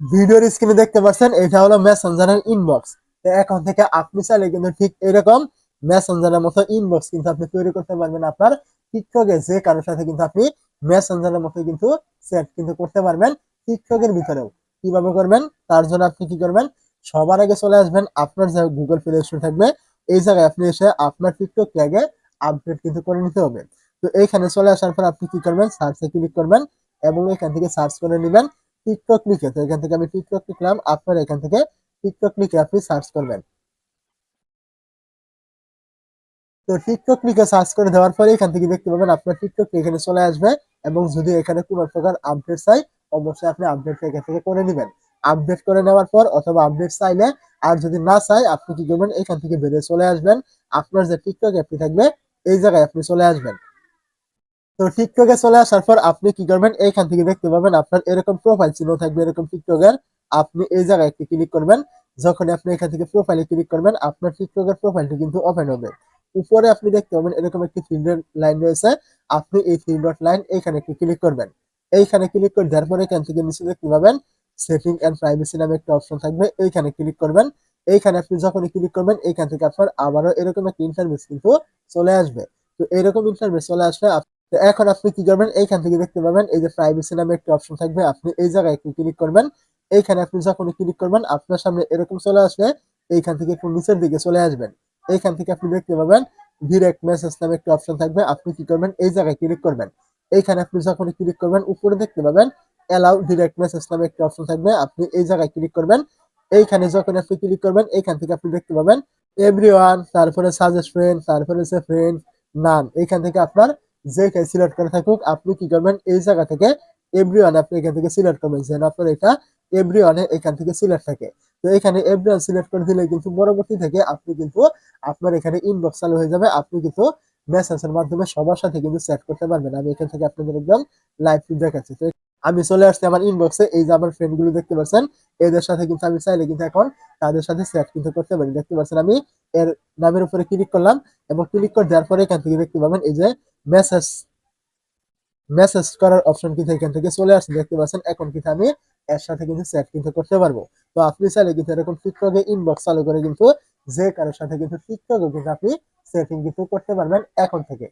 ভিডিওর স্ক্রিনে দেখতে পাচ্ছেন, এটা হলো মেসেঞ্জারের ইনবক্স তো এখন থেকে আপনি চাইলে কিন্তু ঠিক এরকম মেসেঞ্জারের মতো ইনবক্স কিন্তু আপনি তৈরি করতে পারবেন আপনার টিকটকে যে কারোর সাথে কিন্তু আপনি মেসেঞ্জারের মতো কিন্তু সেট কিন্তু করতে পারবেন টিকটকের ভিতরেও। কীভাবে করবেন? তার জন্য আপনি কি করবেন? সবার আগে চলে আসবেন আপনার যে গুগল প্লে স্টোর থাকবে, এই জায়গায় আপনি এসে আপনার টিকটককে আগে আপডেট কিন্তু করে নিতে হবে। তো এইখানে চলে আসার পর আপনি কি করবেন? সার্চে ক্লিক করবেন এবং এখান থেকে সার্চ করে নেবেন। টিকটক লিখে, তো এখান থেকে আমি টিকটক লিখলাম, আপনার এখান থেকে টিকটক লিখে আপনি সার্চ করবেন। তো টিকটক লিখে সার্চ করে দেওয়ার পরে এখান থেকে দেখতে পাবেন আপনার টিকটক এখানে চলে আসবে এবং যদি এখানে কোনো প্রকার আপডেট চাই, অবশ্যই আপনি আপডেট এখান থেকে করে নেবেন। আপডেট করে নেওয়ার পর অথবা আপডেট চাইলে, আর যদি না চাই, আপনি কি করবেন? এখান থেকে বেরিয়ে চলে আসবেন। আপনার যে টিকটক অ্যাপটি থাকবে, এই জায়গায় আপনি চলে আসবেন। তো টিকটকে চলে আসার পর আপনি কি করবেন? এইখান থেকে দেখতে পাবেন আপনার এরকম প্রোফাইল চিহ্ন থাকবে, এরকম টিকটকের আপনি এই জায়গায় একটি ক্লিক করবেন। যখন আপনি এখান থেকে প্রোফাইলে ক্লিক করবেন, আপনার টিকটকের প্রোফাইলটি কিন্তু ওপেন হবে। উপরে আপনি দেখতে পাবেন এরকম একটি থ্রি ডট লাইন রয়েছে। আপনি এই থ্রি ডট লাইন এইখানে একটি ক্লিক করবেন। এইখানে ক্লিক করে দেওয়ার পরে এখান থেকে নিচে দেখতে পাবেন সেটিং এন্ড প্রাইভেসি নামে একটা অপশন থাকবে। এইখানে ক্লিক করবেন। এইখানে আপনি যখনই ক্লিক করবেন, এইখান থেকে আপনার আবারও এরকম একটা ইন্টারভেস কিন্তু চলে আসবে। তো এরকম ইন্টারভেস চলে আসলে তো এখন আপনি কি করবেন? এইখান থেকে দেখতে পাবেন এই যে প্রাইভেসি নামে একটা অপশন থাকবে। আপনি এই জায়গায় একটু ক্লিক করবেন। এইখানে আপনি যখনই ক্লিক করবেন, আপনার সামনে এরকম চলে আসবে। এইখান থেকে একটু নিচের দিকে চলে আসবেন। এইখান থেকে আপনি দেখতে পাবেন ডিরেক্ট মেসেজ নামে একটা অপশন থাকবে। আপনি কি করবেন? এই জায়গায় ক্লিক করবেন। এইখানে আপনি যখন ক্লিক করবেন, উপরে দেখতে পাবেন অ্যালাউ ডিরেক্ট মেসেজ নামে একটি অপশন থাকবে। আপনি এই জায়গায় ক্লিক করবেন। এইখানে যখন আপনি ক্লিক করবেন, এইখান থেকে আপনি দেখতে পাবেন এভরিওয়ান তারপরে সাজেস্ট ফ্রেন্ড তারপরে সে ফ্রেন্ড নাম এইখান থেকে আপনার যেটাই সিলেক্ট করে থাকুক, আপনি কি করবেন? এই জায়গা থেকে এভরিওয়ান আপনি এখান থেকে সিলেক্ট করবেন। যেন আপনার এটা এভরিওয়ানে এখান থেকে সিলেক্ট থাকে। তো এখানে এভরিওয়ান সিলেক্ট করে দিলে কিন্তু পরবর্তী থেকে আপনি কিন্তু আপনার এখানে ইনবক্স চালু হয়ে যাবে। আপনি কিন্তু মেসেজের মাধ্যমে সবার সাথে কিন্তু সেট করতে পারবেন। আমি এখান থেকে আপনাদের একদম লাইভ দেখাচ্ছি। তো আমি চলে আসছি আমার ইনবক্সে এই যে আমার ফ্রেন্ডগুলো দেখতে পাচ্ছেন, এদের সাথে কিন্তু আমি চাইলে কিন্তু এখন তাদের সাথে সেট কিন্তু করতে পারি। দেখতে পাচ্ছেন আমি এর নামের উপরে ক্লিক করলাম এবং ক্লিক করে দেওয়ার পরে এখান থেকে দেখতে পাবেন এই যে মেসেজ মেসেজ করার অপশন কিন্তু এখান থেকে চলে আসছে দেখতে পাচ্ছেন, এখন কিন্তু আমি এর সাথে কিন্তু চ্যাট কিন্তু করতে পারব। তো আপনি চাইলে কিন্তু এরকম টিকটকে ইনবক্স চালু করে কিন্তু যে কারোর সাথে কিন্তু টিকটকে কিন্তু আপনি সেটিং কিন্তু করতে পারবেন এখন থেকে।